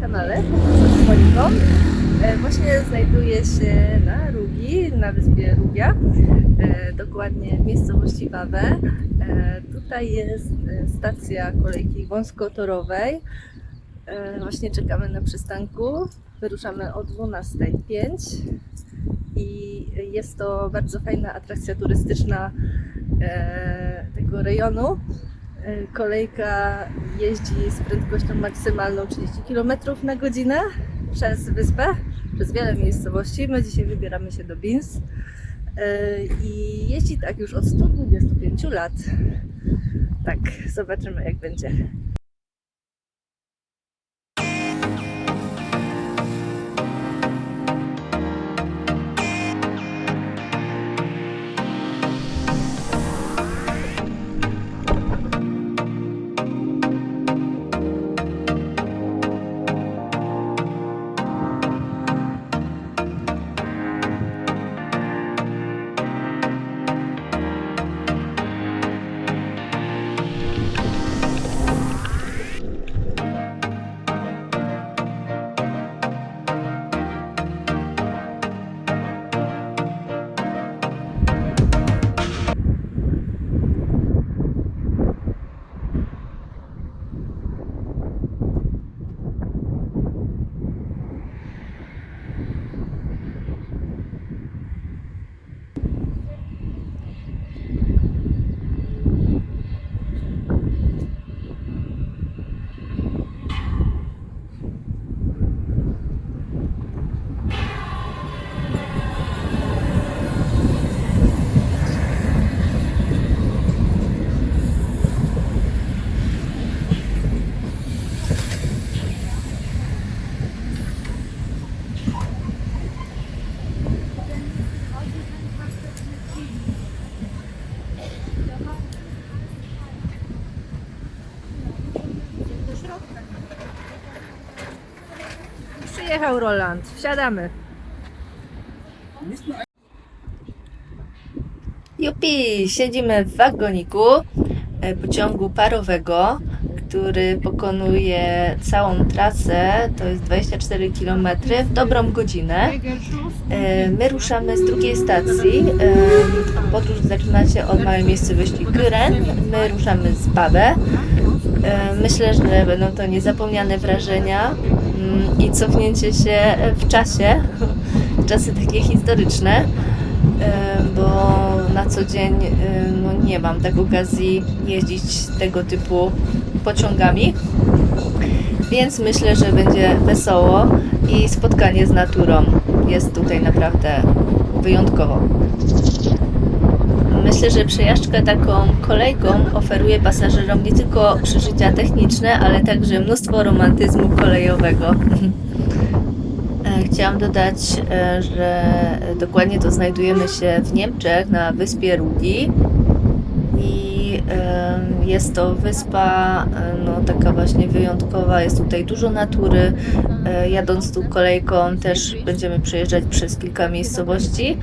kanale z Moniką. E, Właśnie znajduję się na Rugi, na wyspie Rugia, e, dokładnie w miejscowości Wawę. E, Tutaj jest stacja kolejki wąskotorowej. Właśnie czekamy na przystanku. Wyruszamy o 12.05 i jest to bardzo fajna atrakcja turystyczna tego rejonu. Kolejka jeździ z prędkością maksymalną 30 km na godzinę przez wyspę, przez wiele miejscowości. My dzisiaj wybieramy się do Bins e, i jeździ tak już od 125 lat. Tak, zobaczymy jak będzie. Przyjechał Roland, wsiadamy. Jupi, siedzimy w wagoniku e, pociągu parowego, który pokonuje całą trasę, to jest 24 km w dobrą godzinę. E, My ruszamy z drugiej stacji. E, Podróż zaczyna się od małej miejscowości Gyren. My ruszamy z Babę. Myślę, że będą to niezapomniane wrażenia i cofnięcie się w czasie, czasy takie historyczne, e, bo na co dzień e, no, nie mam tak okazji jeździć tego typu pociągami. Więc myślę, że będzie wesoło i spotkanie z naturą jest tutaj naprawdę wyjątkowo. Myślę, że przejażdżka taką kolejką oferuje pasażerom nie tylko przeżycia techniczne, ale także mnóstwo romantyzmu kolejowego. E, Chciałam dodać, e, że dokładnie to znajdujemy się w Niemczech na wyspie Rugi i jest to wyspa e, no, taka właśnie wyjątkowa, jest tutaj dużo natury. Jadąc tu kolejką też będziemy przejeżdżać przez kilka miejscowości.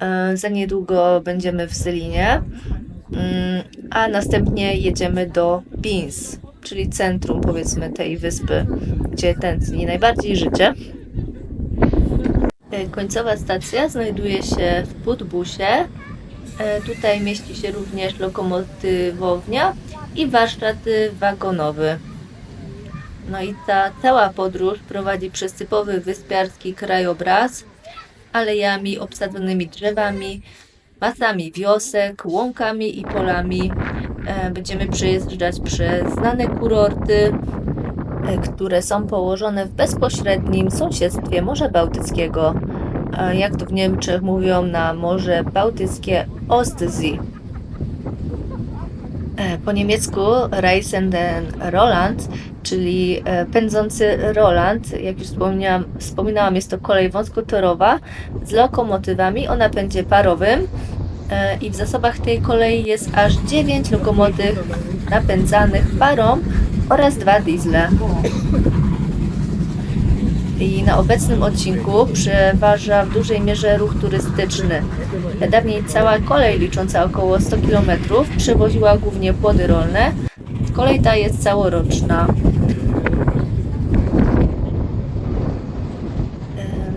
E, Za niedługo będziemy w Sylinie, Mm, a następnie jedziemy do Bins, czyli centrum powiedzmy tej wyspy, gdzie tętni najbardziej życie. E, Końcowa stacja znajduje się w Putbusie. E, Tutaj mieści się również lokomotywownia i warsztat wagonowy. No i ta cała podróż prowadzi przez typowy wyspiarski krajobraz, alejami obsadzonymi drzewami, masami wiosek, łąkami i polami. E, Będziemy przejeżdżać przez znane kurorty, e, które są położone w bezpośrednim sąsiedztwie Morza Bałtyckiego. E, Jak to w Niemczech mówią na Morze Bałtyckie Ostsee. Po niemiecku Reisen den Roland, czyli e, pędzący Roland. Jak już wspomniałam, wspominałam, jest to kolej wąskotorowa z lokomotywami o napędzie parowym. E, I w zasobach tej kolei jest aż 9 lokomotyw napędzanych parą oraz dwa diesle. I na obecnym odcinku przeważa w dużej mierze ruch turystyczny. Dawniej cała kolej licząca około 100 km przewoziła głównie płody rolne. Kolej ta jest całoroczna.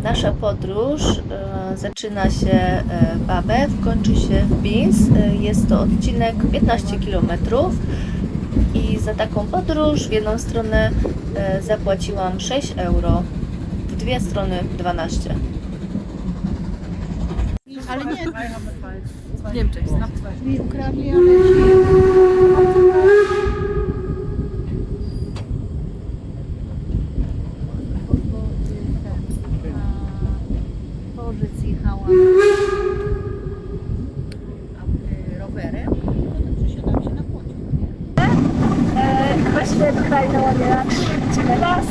nasza podróż e, zaczyna się e, w Babę, kończy się w Bins. E, jest to odcinek 15 km i za taką podróż w jedną stronę e, zapłaciłam 6 euro, w dwie strony 12. Ale nie, Niemczech ukradli, ale się... Bo ten, a, Bożyc jechała a, rowerem, to przesiadam się na pociąg. Właśnie tutaj na ładnie teraz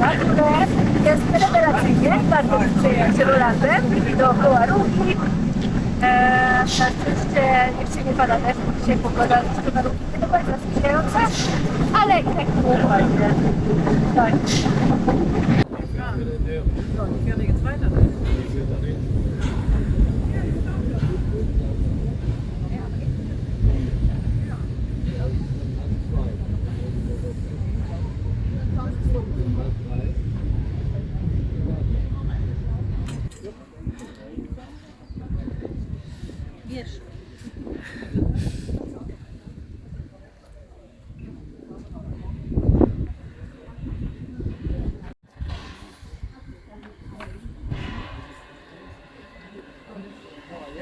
naprawdę jest rewelacyjnie, bardzo mi przyjechać Rolandem dookoła Rugi. E, na szczęście jeszcze nie pada deszcz, dzisiaj pogoda jest na Rugi nie do końca sprzyjająca, ale i tak było fajnie. Tak. So, ich werde jetzt weiter.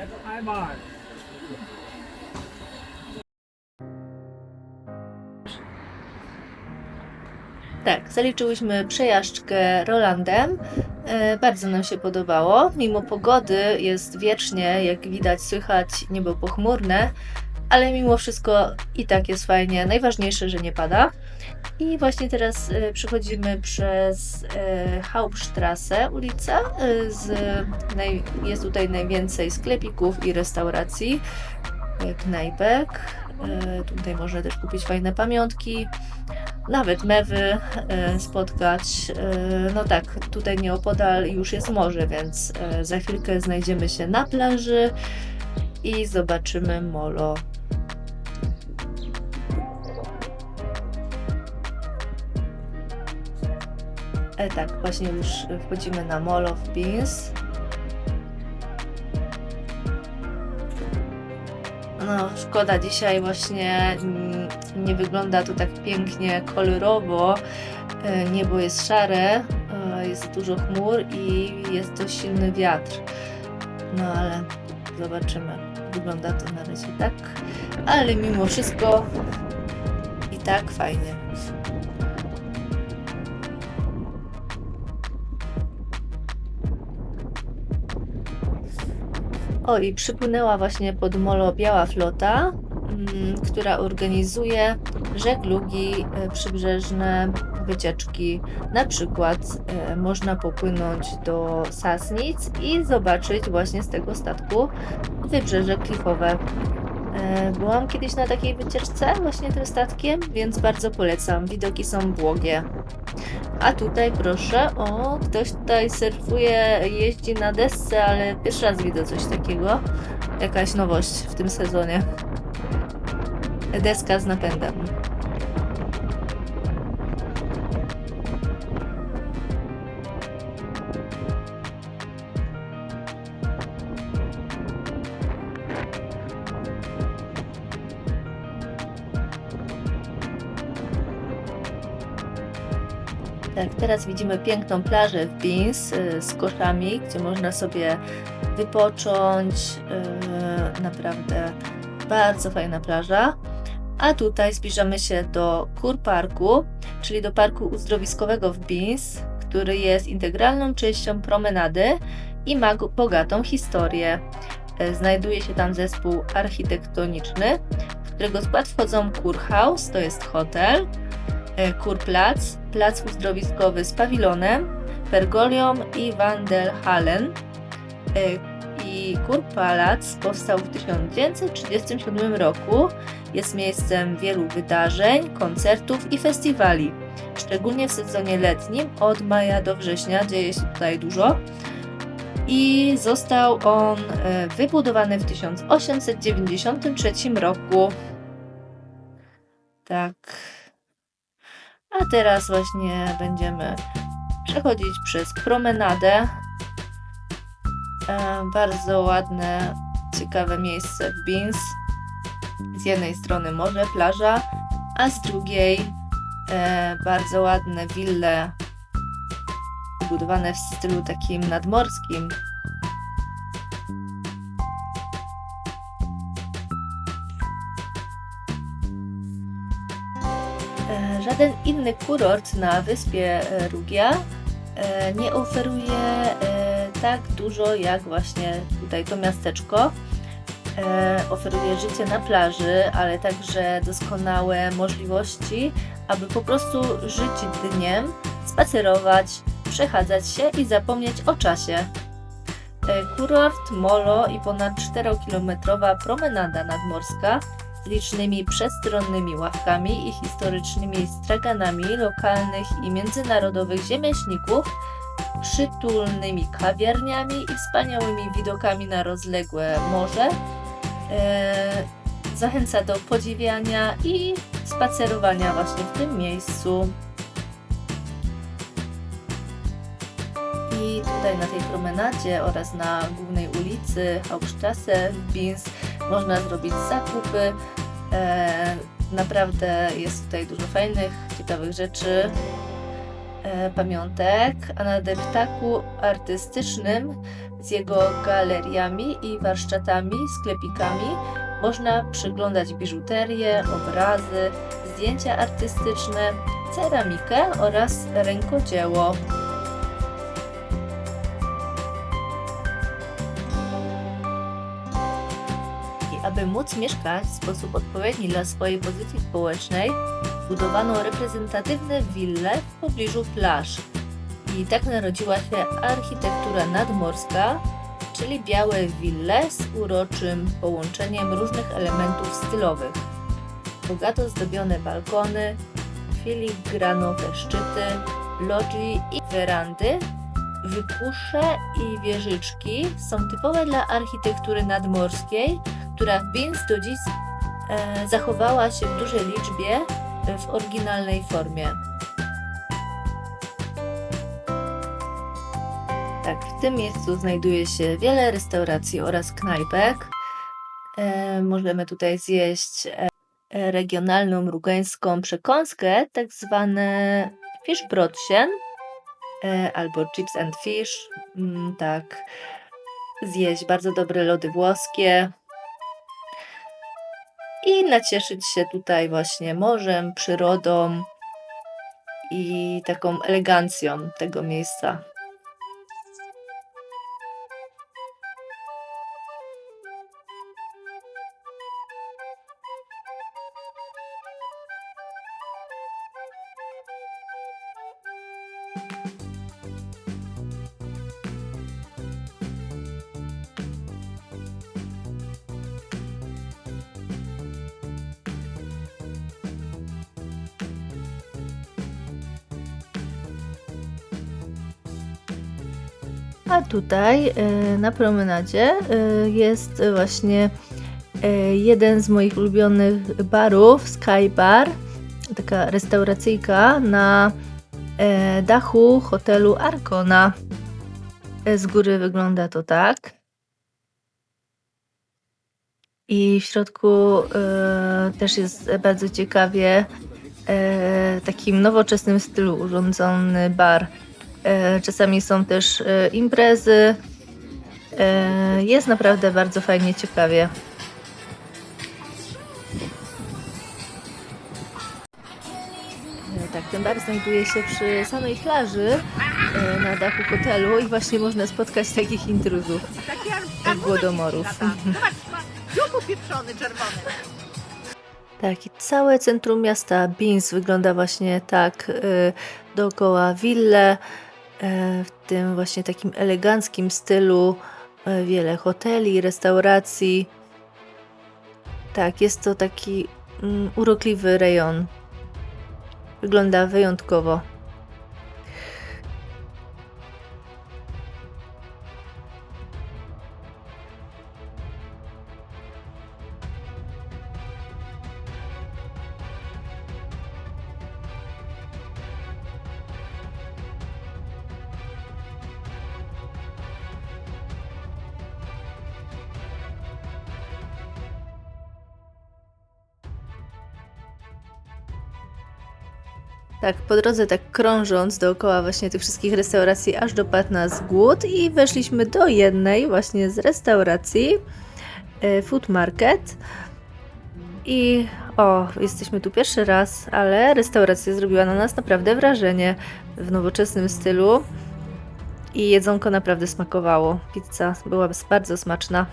Einmal. Tak, zaliczyłyśmy przejażdżkę Rolandem. E, Bardzo nam się podobało. Mimo pogody jest wiecznie, jak widać, słychać niebo pochmurne, ale mimo wszystko i tak jest fajnie. Najważniejsze, że nie pada. I właśnie teraz e, przechodzimy przez e, Hauptstrasse, ulicę. E, z, jest tutaj najwięcej sklepików i restauracji, knajpek. Tutaj można też kupić fajne pamiątki nawet mewy spotkać. No tak, tutaj nieopodal już jest morze, więc za chwilkę znajdziemy się na plaży i zobaczymy molo. E, tak, właśnie już wchodzimy na molo w Beans. No, szkoda dzisiaj właśnie mm, nie wygląda to tak pięknie kolorowo. E, Niebo jest szare, e, jest dużo chmur i jest dość silny wiatr. No ale zobaczymy. Wygląda to na razie tak, ale mimo wszystko i tak fajnie. O, i przypłynęła właśnie pod molo Biała Flota, mm, która organizuje żeglugi e, przybrzeżne, wycieczki. Na przykład e, można popłynąć do Sasnic i zobaczyć właśnie z tego statku wybrzeże klifowe. E, Byłam kiedyś na takiej wycieczce właśnie tym statkiem, więc bardzo polecam. Widoki są błogie. A tutaj proszę, o, ktoś tutaj surfuje, jeździ na desce, ale pierwszy raz widzę coś takiego. Jakaś nowość w tym sezonie. Deska z napędem. Tak, teraz widzimy piękną plażę w Beans y, z koszami, gdzie można sobie wypocząć. y, Naprawdę bardzo fajna plaża. A tutaj zbliżamy się do Kur Parku, czyli do parku uzdrowiskowego w Beans, który jest integralną częścią promenady i ma bogatą historię. Y, Znajduje się tam zespół architektoniczny, w którego skład wchodzą Kurhaus, to jest hotel, e, Kurplac, plac uzdrowiskowy z pawilonem, pergolią i Wandelhallen. E, I Kurpalac powstał w 1937 roku. Jest miejscem wielu wydarzeń, koncertów i festiwali. Szczególnie w sezonie letnim od maja do września dzieje się tutaj dużo. I został on e, wybudowany w 1893 roku. Tak. A teraz właśnie będziemy przechodzić przez promenadę E, bardzo ładne, ciekawe miejsce w Beans. Z jednej strony morze, plaża, a z drugiej e, bardzo ładne wille budowane w stylu takim nadmorskim. Żaden inny kurort na wyspie e, Rugia e, nie oferuje e, tak dużo jak właśnie tutaj to miasteczko. Oferuje życie na plaży, ale także doskonałe możliwości, aby po prostu żyć dniem, spacerować, przechadzać się i zapomnieć o czasie. Kurort, molo i ponad 4-kilometrowa promenada nadmorska licznymi przestronnymi ławkami i historycznymi straganami lokalnych i międzynarodowych rzemieślników, przytulnymi kawiarniami i wspaniałymi widokami na rozległe morze. E, zachęca do podziwiania i spacerowania właśnie w tym miejscu. I tutaj na tej promenadzie oraz na głównej ulicy Hauptstrasse w Binz można zrobić zakupy. E, naprawdę jest tutaj dużo fajnych, ciekawych rzeczy, e, pamiątek, a na deptaku artystycznym z jego galeriami i warsztatami, sklepikami można przyglądać biżuterię, obrazy, zdjęcia artystyczne, ceramikę oraz rękodzieło. Aby móc mieszkać w sposób odpowiedni dla swojej pozycji społecznej, budowano reprezentatywne wille w pobliżu plaż. I tak narodziła się architektura nadmorska, czyli białe wille z uroczym połączeniem różnych elementów stylowych. Bogato zdobione balkony, filigranowe szczyty, logii i werandy, wypusze i wieżyczki są typowe dla architektury nadmorskiej, która w Binz do dziś e, zachowała się w dużej liczbie e, w oryginalnej formie. Tak, w tym miejscu znajduje się wiele restauracji oraz knajpek. E, możemy tutaj zjeść e, regionalną mrugańską przekąskę, tak zwane fischbrötchen e, albo chips and fish. Mm, tak, zjeść bardzo dobre lody włoskie i nacieszyć się tutaj właśnie morzem, przyrodą i taką elegancją tego miejsca. Tutaj e, na promenadzie e, jest właśnie e, jeden z moich ulubionych barów, Sky Bar, taka restauracyjka na dachu hotelu Arkona. Z góry wygląda to tak. I w środku też jest bardzo ciekawie takim nowoczesnym stylu urządzony bar. E, Czasami są też e, imprezy. E, Jest naprawdę bardzo fajnie, ciekawie. Tak, ten bar znajduje się przy samej plaży na dachu hotelu i właśnie można spotkać takich intruzów, głodomorów. Zobacz, dziób czerwony. Tak, i całe centrum miasta Binz wygląda właśnie tak dookoła wille, w tym właśnie takim eleganckim stylu, y, wiele hoteli, restauracji. Tak, jest to taki mm, urokliwy rejon. Wygląda wyjątkowo. Tak, po drodze tak krążąc dookoła właśnie tych wszystkich restauracji, aż dopadł nas głód i weszliśmy do jednej właśnie z restauracji, e, Food Market. I o, jesteśmy tu pierwszy raz, ale restauracja zrobiła na nas naprawdę wrażenie w nowoczesnym stylu i jedzonko naprawdę smakowało. Pizza była bardzo smaczna.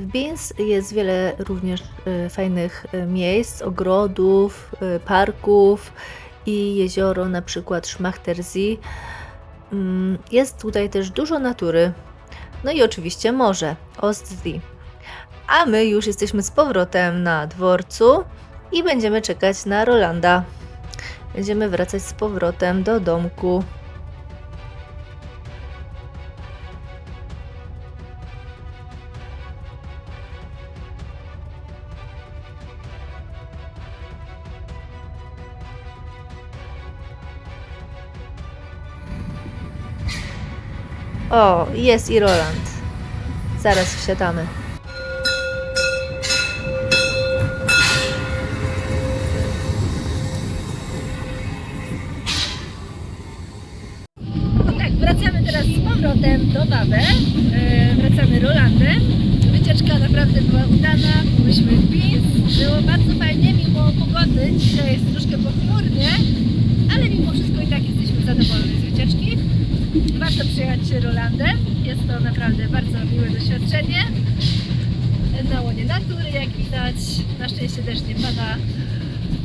W Beans jest wiele również e, fajnych e, miejsc, ogrodów, e, parków i jezioro, na przykład Schmachtersee. Mm, Jest tutaj też dużo natury. No i oczywiście morze, Ostsee. A my już jesteśmy z powrotem na dworcu i będziemy czekać na Rolanda. Będziemy wracać z powrotem do domku. O, jest i Roland. Zaraz wsiadamy. No tak, wracamy teraz z powrotem do Babę. E, wracamy Rolandem. Wycieczka naprawdę była udana. Byliśmy w Pins. Było bardzo fajnie, mimo pogody. Dzisiaj jest troszkę pochmurnie, ale mimo wszystko i tak jesteśmy zadowoleni z wycieczki. Warto przyjechać Rolandem. Jest to naprawdę bardzo miłe doświadczenie. Na łonie natury, jak widać. Na szczęście też nie pada.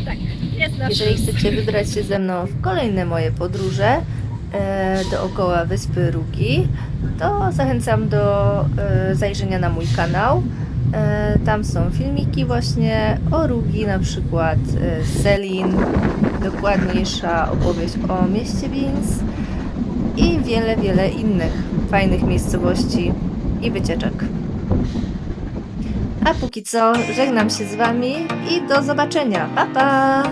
Tak, jest nasz Jeżeli chcecie wybrać się ze mną w kolejne moje podróże e, dookoła Wyspy Rugi, to zachęcam do e, zajrzenia na mój kanał. E, tam są filmiki właśnie o Rugi, na przykład Selin, dokładniejsza opowieść o mieście Beans i wiele, wiele innych fajnych miejscowości i wycieczek. A póki co żegnam się z Wami i do zobaczenia. Pa, pa!